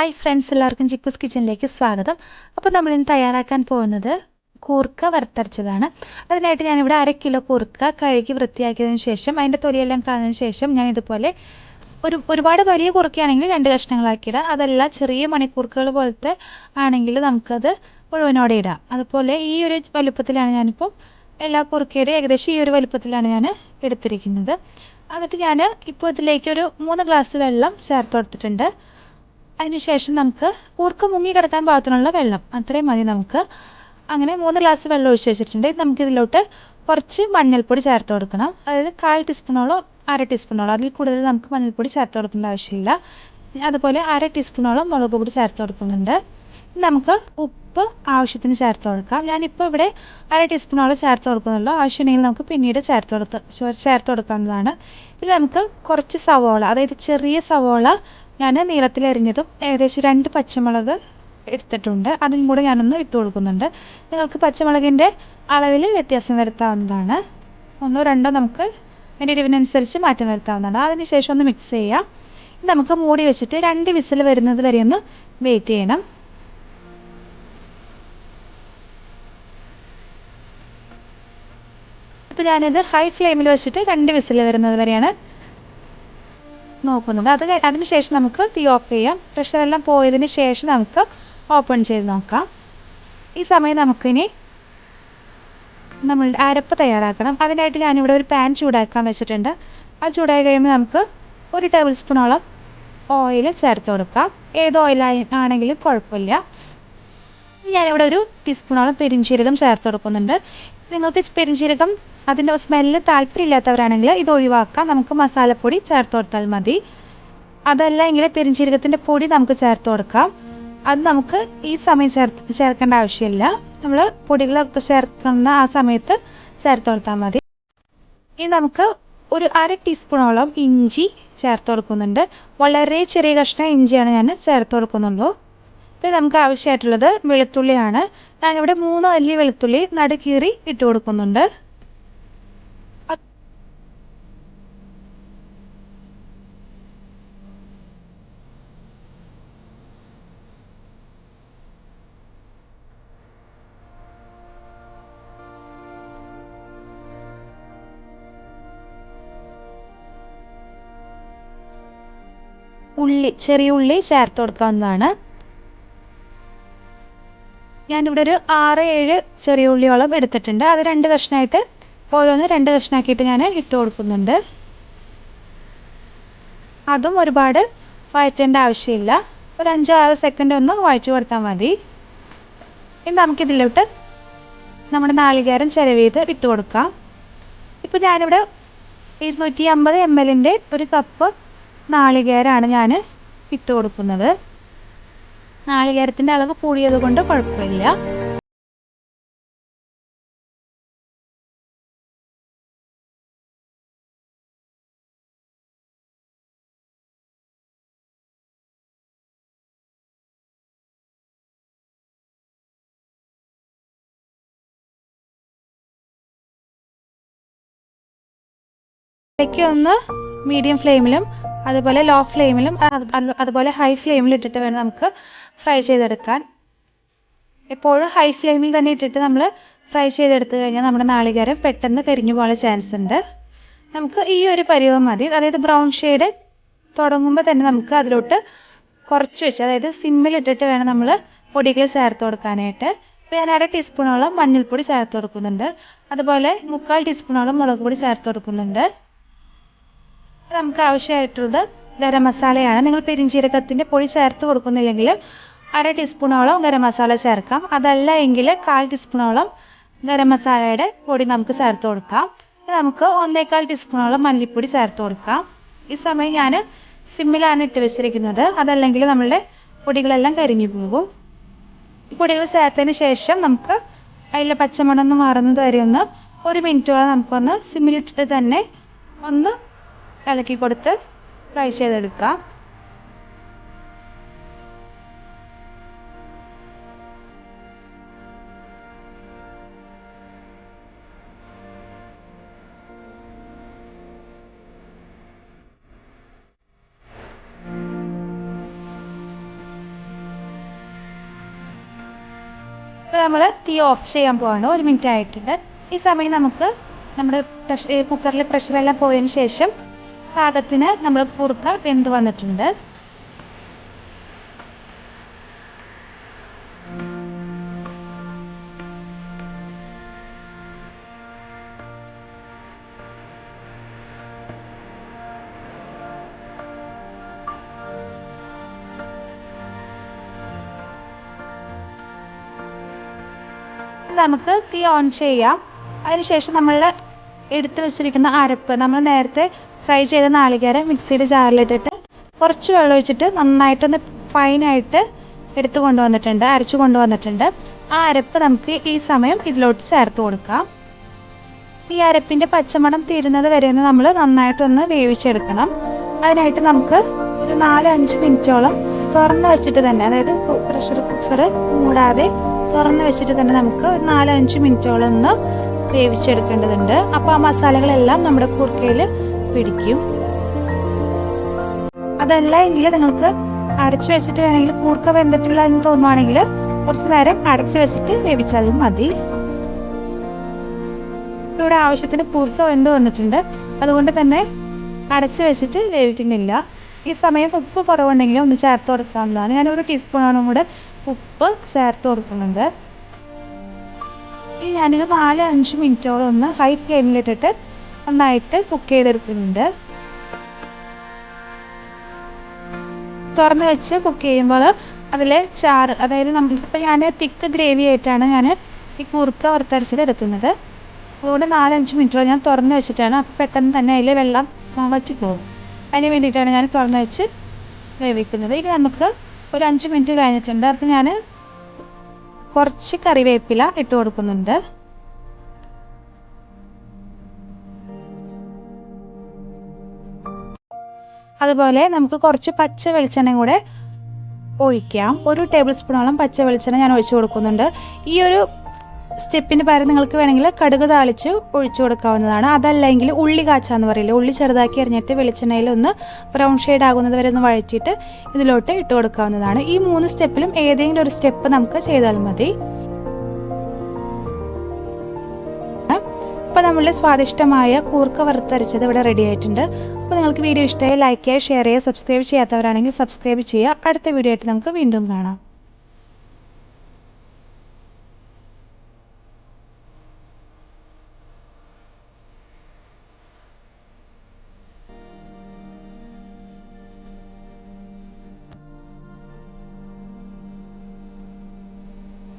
Hi friends എല്ലാവർക്കും ചിക്കുസ് കിച്ചണിലേക്ക് സ്വാഗതം. അപ്പോൾ നമ്മൾ ഇന്ന് തയ്യാറാക്കാൻ പോകുന്നത് കൂർക്ക വറുത്തരച്ചതാണ്. അതിനായിട്ട് ഞാനിവിടെ അര കിലോ കൂർക്ക കഴുകി വൃത്തിയാക്കിയതിന് ശേഷം അതിന്റെ തൊലിയെല്ലാം കളഞ്ഞതിന് ശേഷം ഞാൻ ഇതുപോലെ ഒരു ഒരുപാട് വലിയ കുറുക്കയാണെങ്കിൽ രണ്ട് കഷ്ണങ്ങളാക്കിയിടാം. അതല്ല ചെറിയ മണിക്കൂർക്കുകൾ പോലത്തെ ആണെങ്കിൽ നമുക്കത് മുഴുവനോടെ ഇടാം. അതുപോലെ ഈ ഒരു വലുപ്പത്തിലാണ് ഞാനിപ്പോൾ എല്ലാ കുറുക്കയുടെയും ഏകദേശം ഈ ഒരു വലുപ്പത്തിലാണ് ഞാൻ എടുത്തിരിക്കുന്നത്. എന്നിട്ട് ഞാൻ ഇപ്പോൾ ഇതിലേക്ക് ഒരു മൂന്ന് ഗ്ലാസ് വെള്ളം ചേർത്ത് കൊടുത്തിട്ടുണ്ട്. അതിനുശേഷം നമുക്ക് കൂർക്ക് മുങ്ങി കിടക്കാൻ പാകത്തിനുള്ള വെള്ളം അത്രയും മതി നമുക്ക്. അങ്ങനെ മൂന്ന് ഗ്ലാസ് വെള്ളം ഒഴിച്ച് വെച്ചിട്ടുണ്ട്. നമുക്കിതിലോട്ട് കുറച്ച് മഞ്ഞൾപ്പൊടി ചേർത്ത് കൊടുക്കണം. അതായത് കാൽ ടീസ്പൂണോളോ അര ടീസ്പൂണോളോ അതിൽ കൂടുതൽ നമുക്ക് മഞ്ഞൾപ്പൊടി ചേർത്ത് കൊടുക്കേണ്ട ആവശ്യമില്ല. അതുപോലെ അര ടീസ്പൂണോളം മുളക് പൊടി ചേർത്ത് കൊടുക്കുന്നുണ്ട്. നമുക്ക് ഉപ്പ് ആവശ്യത്തിന് ചേർത്ത് കൊടുക്കാം. ഞാനിപ്പോൾ ഇവിടെ അര ടീസ്പൂണോളം ചേർത്ത് കൊടുക്കുന്നുള്ളൂ. ആവശ്യമുണ്ടെങ്കിൽ നമുക്ക് പിന്നീട് ചേർത്ത് കൊടുത്ത് ചേർത്ത് കൊടുക്കാവുന്നതാണ്. പിന്നെ നമുക്ക് കുറച്ച് സവോള അതായത് ചെറിയ സവോള ഞാൻ നീളത്തിൽ അരിഞ്ഞതും ഏകദേശം രണ്ട് പച്ചമുളക് എടുത്തിട്ടുണ്ട്. അതും കൂടെ ഞാനൊന്ന് ഇട്ട് കൊടുക്കുന്നുണ്ട്. നിങ്ങൾക്ക് പച്ചമുളകിന്റെ അളവിൽ വ്യത്യാസം വരുത്താവുന്നതാണ്. ഒന്നോ രണ്ടോ നമുക്ക് അതിന്റെ എരിവിനനുസരിച്ച് മാറ്റം വരുത്താവുന്നതാണ്. അതിന് ശേഷം ഒന്ന് മിക്സ് ചെയ്യാം. നമുക്ക് മൂടി വെച്ചിട്ട് രണ്ട് വിസിൽ വരുന്നത് വരെ ഒന്ന് വെയിറ്റ് ചെയ്യണം. അപ്പോൾ ഞാനിത് ഹൈ ഫ്ലെയിമിൽ വെച്ചിട്ട് രണ്ട് വിസിൽ വരുന്നത് വരെയാണ് നോക്കുന്നത് അത് അതിന് ശേഷം നമുക്ക് തീ ഓഫ് ചെയ്യാം. പ്രഷറെല്ലാം പോയതിന് ശേഷം നമുക്ക് ഓപ്പൺ ചെയ്ത് നോക്കാം. ഈ സമയം നമുക്കിനി നമ്മൾ അരപ്പ് തയ്യാറാക്കണം. അതിനായിട്ട് ഞാനിവിടെ ഒരു പാൻ ചൂടാക്കാൻ വെച്ചിട്ടുണ്ട്. അത് ചൂടായി കഴിയുമ്പോൾ നമുക്ക് ഒരു ടേബിൾ സ്പൂണോളം ഓയിൽ ചേർത്ത് കൊടുക്കാം. ഏത് ഓയിലായി ആണെങ്കിലും കുഴപ്പമില്ല. ഞാനിവിടെ ഒരു ടീസ്പൂണോളം പെരിഞ്ചീരകം ചേർത്ത് കൊടുക്കുന്നുണ്ട്. നിങ്ങൾക്ക് പെരിഞ്ചീരകം അതിന്റെ സ്മെല്ല് താല്പര്യമില്ലാത്തവരാണെങ്കിൽ ഇത് ഒഴിവാക്കാം. നമുക്ക് മസാലപ്പൊടി ചേർത്ത് കൊടുത്താൽ മതി. അതല്ല എങ്കിൽ പെരിഞ്ചീരകത്തിന്റെ പൊടി നമുക്ക് ചേർത്ത് കൊടുക്കാം. അത് നമുക്ക് ഈ സമയം ചേർത്ത് ചേർക്കേണ്ട ആവശ്യമില്ല. നമ്മൾ പൊടികളൊക്കെ ചേർക്കുന്ന ആ സമയത്ത് ചേർത്ത് കൊടുത്താൽ മതി. ഇനി നമുക്ക് ഒരു അര ടീസ്പൂണോളം ഇഞ്ചി ചേർത്ത് കൊടുക്കുന്നുണ്ട്. വളരെ ചെറിയ കഷ്ണം ഇഞ്ചിയാണ് ഞാൻ ചേർത്ത് കൊടുക്കുന്നുള്ളൂ. പിന്നെ നമുക്ക് ആവശ്യമായിട്ടുള്ളത് വെളുത്തുള്ളിയാണ്. ഞാനിവിടെ മൂന്ന് അല്ലി വെളുത്തുള്ളി നടുക്കീറി ഇട്ട് കൊടുക്കുന്നുണ്ട്. ഉള്ളി ചെറിയ ഉള്ളി ചേർത്ത് കൊടുക്കാവുന്നതാണ്. ഞാനിവിടെ ഒരു ആറ് ഏഴ് ചെറിയ ഉള്ളിയോളം എടുത്തിട്ടുണ്ട്. അത് രണ്ട് കഷ്ണമായിട്ട് ഓരോന്ന് രണ്ട് കഷ്ണമാക്കിയിട്ട് ഞാൻ ഇട്ട് കൊടുക്കുന്നുണ്ട്. അതും ഒരുപാട് വഴറ്റേണ്ട ആവശ്യമില്ല. ഒരു അഞ്ചോ ആറ് സെക്കൻഡ് ഒന്ന് വഴച്ചു കൊടുത്താൽ മതി. ഇനി നമുക്കിതിലോട്ട് നമ്മുടെ നാളികേരം ചിരവ് ചെയ്ത് ഇട്ട് കൊടുക്കാം. ഇപ്പോൾ ഞാനിവിടെ ഇരുന്നൂറ്റി അമ്പത് എം എല്ലിന്റെ ഒരു കപ്പ് നാളികേരമാണ് ഞാൻ ഇട്ട് കൊടുക്കുന്നത്. നാളികേരത്തിന്റെ അളവ് കൂടിയത് കൊണ്ട് കുഴപ്പമില്ല. ഒന്ന് മീഡിയം ഫ്ലെയിമിലും അതുപോലെ ലോ ഫ്ലെയിമിലും അതുപോലെ ഹൈ ഫ്ലെയിമിൽ ഇട്ടിട്ട് വേണം നമുക്ക് ഫ്രൈ ചെയ്തെടുക്കാൻ. എപ്പോഴും ഹൈ ഫ്ലെയിമിൽ തന്നെ ഇട്ടിട്ട് നമ്മൾ ഫ്രൈ ചെയ്തെടുത്ത് കഴിഞ്ഞാൽ നമ്മുടെ നാളികേരം പെട്ടെന്ന് കരിഞ്ഞു പോകാൻ ചാൻസ് ഉണ്ട്. നമുക്ക് ഈ ഒരു പരിവം മതി. അതായത് ബ്രൗൺ ഷെയ്ഡ് തുടങ്ങുമ്പോൾ തന്നെ നമുക്ക് അതിലോട്ട് കുറച്ച് വെച്ച് അതായത് സിമ്മിൽ ഇട്ടിട്ട് വേണം നമ്മൾ പൊടികൾ ചേർത്ത് കൊടുക്കാനായിട്ട്. അപ്പോൾ ഞാൻ അര ടീസ്പൂണോളം മഞ്ഞൾപ്പൊടി ചേർത്ത് കൊടുക്കുന്നുണ്ട്. അതുപോലെ മുക്കാൽ ടീസ്പൂണോളം മുളക് പൊടി ചേർത്ത് കൊടുക്കുന്നുണ്ട്. നമുക്ക് ആവശ്യമായിട്ടുള്ളത് ഗരം മസാലയാണ്. നിങ്ങൾ പെരിഞ്ചീരകത്തിന്റെ പൊടി ചേർത്ത് കൊടുക്കുന്നില്ലെങ്കിൽ അര ടീസ്പൂണോളം ഗരം മസാല ചേർക്കാം. അതല്ല എങ്കിൽ കാൽ ടീസ്പൂണോളം ഗരം മസാലയുടെ പൊടി നമുക്ക് ചേർത്ത് കൊടുക്കാം. നമുക്ക് ഒന്നേകാൽ ടീസ്പൂണോളം മല്ലിപ്പൊടി ചേർത്ത് കൊടുക്കാം. ഈ സമയം ഞാൻ സിമ്മിലാണ് ഇട്ട് വെച്ചിരിക്കുന്നത്. അതല്ലെങ്കിൽ നമ്മളുടെ പൊടികളെല്ലാം കരിഞ്ഞു പോകും. പൊടികൾ ചേർത്തതിന് ശേഷം നമുക്ക് അതിലെ പച്ചമണമൊന്ന് മാറുന്നത് വരെ ഒന്ന് ഒരു മിനിറ്റോളം നമുക്കൊന്ന് സിമ്മിലിട്ടിട്ട് തന്നെ ഒന്ന് ഇളക്കി കൊടുത്ത് ഫ്രൈ ചെയ്തെടുക്കാം. നമ്മൾ തീ ഓഫ് ചെയ്യാൻ പോവാണ്. ഒരു മിനിറ്റ് ആയിട്ടുണ്ട്. ഈ സമയം നമുക്ക് നമ്മുടെ പ്രഷർ കുക്കറിലെ പ്രഷറെല്ലാം പോയതിന് ശേഷം പാകത്തിന് നമ്മൾ കുറുക്ക വെന്ത് വന്നിട്ടുണ്ട്. നമുക്ക് തീ ഓൺ ചെയ്യാം. അതിനുശേഷം നമ്മൾ എടുത്തു വെച്ചിരിക്കുന്ന അരപ്പ് നമ്മൾ നേരത്തെ ഫ്രൈ ചെയ്ത നാളികേരം മിക്സിയുടെ ജാറിലിട്ടിട്ട് കുറച്ച് വെള്ളം ഒഴിച്ചിട്ട് നന്നായിട്ടൊന്ന് ഫൈനായിട്ട് എടുത്ത് കൊണ്ടുവന്നിട്ടുണ്ട് അരച്ചു കൊണ്ടുവന്നിട്ടുണ്ട്. ആ അരപ്പ് നമുക്ക് ഈ സമയം ഇതിലോട്ട് ചേർത്ത് കൊടുക്കാം. ഈ അരപ്പിന്റെ പച്ചമണം തീരുന്നത് വരെ ഒന്ന് നമ്മൾ നന്നായിട്ടൊന്ന് വേവിച്ചെടുക്കണം. അതിനായിട്ട് നമുക്ക് ഒരു നാല് അഞ്ച് മിനിറ്റോളം തുറന്ന് വെച്ചിട്ട് തന്നെ അതായത് പ്രഷർ കുക്കർ മൂടാതെ തുറന്ന് വെച്ചിട്ട് തന്നെ നമുക്ക് ഒരു നാല് അഞ്ച് മിനിറ്റോളം ഒന്ന് വേവിച്ചെടുക്കേണ്ടതുണ്ട്. അപ്പോൾ ആ മസാലകളെല്ലാം നമ്മുടെ കുറുക്കയിൽ പിടിക്കും. അതല്ല എങ്കിൽ നിങ്ങൾക്ക് അടച്ചു വെച്ചിട്ട് വേണമെങ്കിൽ കൂർക്ക വെന്തിട്ടില്ല എന്ന് തോന്നുവാണെങ്കിൽ കുറച്ച് നേരം അടച്ചു വെച്ചിട്ട് വേവിച്ചാലും മതി. ഇവിടെ ആവശ്യത്തിന് കൂർക്ക വെന്ത് വന്നിട്ടുണ്ട്. അതുകൊണ്ട് തന്നെ അടച്ചു വെച്ചിട്ട് വേവിക്കുന്നില്ല. ഈ സമയം ഉപ്പ് കുറവുണ്ടെങ്കിൽ ഒന്ന് ചേർത്ത് കൊടുക്കാവുന്നതാണ് ഞാൻ ഒരു ടീസ്പൂണോളം കൂടെ ഉപ്പ് ചേർത്ത് കൊടുക്കുന്നുണ്ട്. ഇനി ഞാനിത് നാല് അഞ്ച് മിനിറ്റോളം ഒന്ന് ഹൈ ഫ്ലെയിമിലിട്ടിട്ട് നന്നായിട്ട് കുക്ക് ചെയ്തെടുക്കുന്നുണ്ട്. തുറന്ന് വെച്ച് കുക്ക് ചെയ്യുമ്പോൾ അതിൽ ചാറ് അതായത് നമ്മളിപ്പോൾ ഞാൻ തിക്ക് ഗ്രേവി ആയിട്ടാണ് ഞാൻ ഈ കുറുക്ക വറുത്തരച്ചിട്ട് എടുക്കുന്നത്. അതുകൊണ്ട് നാലഞ്ച് മിനിറ്റോളം ഞാൻ തുറന്ന് വെച്ചിട്ടാണ്. അപ്പോൾ പെട്ടെന്ന് തന്നെ അതിൽ വെള്ളം വറ്റിപ്പോകും അതിന് വേണ്ടിയിട്ടാണ് ഞാൻ തുറന്ന് വെച്ച് വേവിക്കുന്നത്. ഇനി നമുക്ക് ഒരു അഞ്ച് മിനിറ്റ് കഴിഞ്ഞിട്ടുണ്ട്. അപ്പോൾ ഞാൻ കുറച്ച് കറിവേപ്പില ഇട്ട് കൊടുക്കുന്നുണ്ട്. അതുപോലെ നമുക്ക് കുറച്ച് പച്ച വെളിച്ചെണ്ണയും കൂടെ ഒഴിക്കാം. ഒരു ടേബിൾ സ്പൂണോളം പച്ച വെളിച്ചെണ്ണ ഞാൻ ഒഴിച്ചു കൊടുക്കുന്നുണ്ട്. ഈ ഒരു സ്റ്റെപ്പിന് പകരം നിങ്ങൾക്ക് വേണമെങ്കിൽ കടുക് താളിച്ച് ഒഴിച്ചു കൊടുക്കാവുന്നതാണ്. അതല്ലെങ്കിൽ ഉള്ളി കാച്ചാന്ന് പറയില്ല? ഉള്ളി ചെറുതാക്കി എറിഞ്ഞിട്ട് വെളിച്ചെണ്ണയിൽ ഒന്ന് ബ്രൗൺ ഷെയ്ഡ് ആകുന്നത് വരെ ഒന്ന് വഴറ്റിയിട്ട് ഇതിലോട്ട് ഇട്ട് കൊടുക്കാവുന്നതാണ്. ഈ മൂന്ന് സ്റ്റെപ്പിലും ഏതെങ്കിലും ഒരു സ്റ്റെപ്പ് നമുക്ക് ചെയ്താൽ മതി. അപ്പോൾ നമ്മളുടെ സ്വാദിഷ്ടമായ കൂർക്ക വറുത്തരച്ചത് ഇവിടെ റെഡി ആയിട്ടുണ്ട്. അപ്പോൾ നിങ്ങൾക്ക് വീഡിയോ ഇഷ്ടമായി ലൈക്ക് ചെയ്യുക ഷെയർ ചെയ്യുക സബ്സ്ക്രൈബ് ചെയ്യാത്തവരാണെങ്കിൽ സബ്സ്ക്രൈബ് ചെയ്യുക. അടുത്ത വീഡിയോ ആയിട്ട് നമുക്ക് വീണ്ടും കാണാം.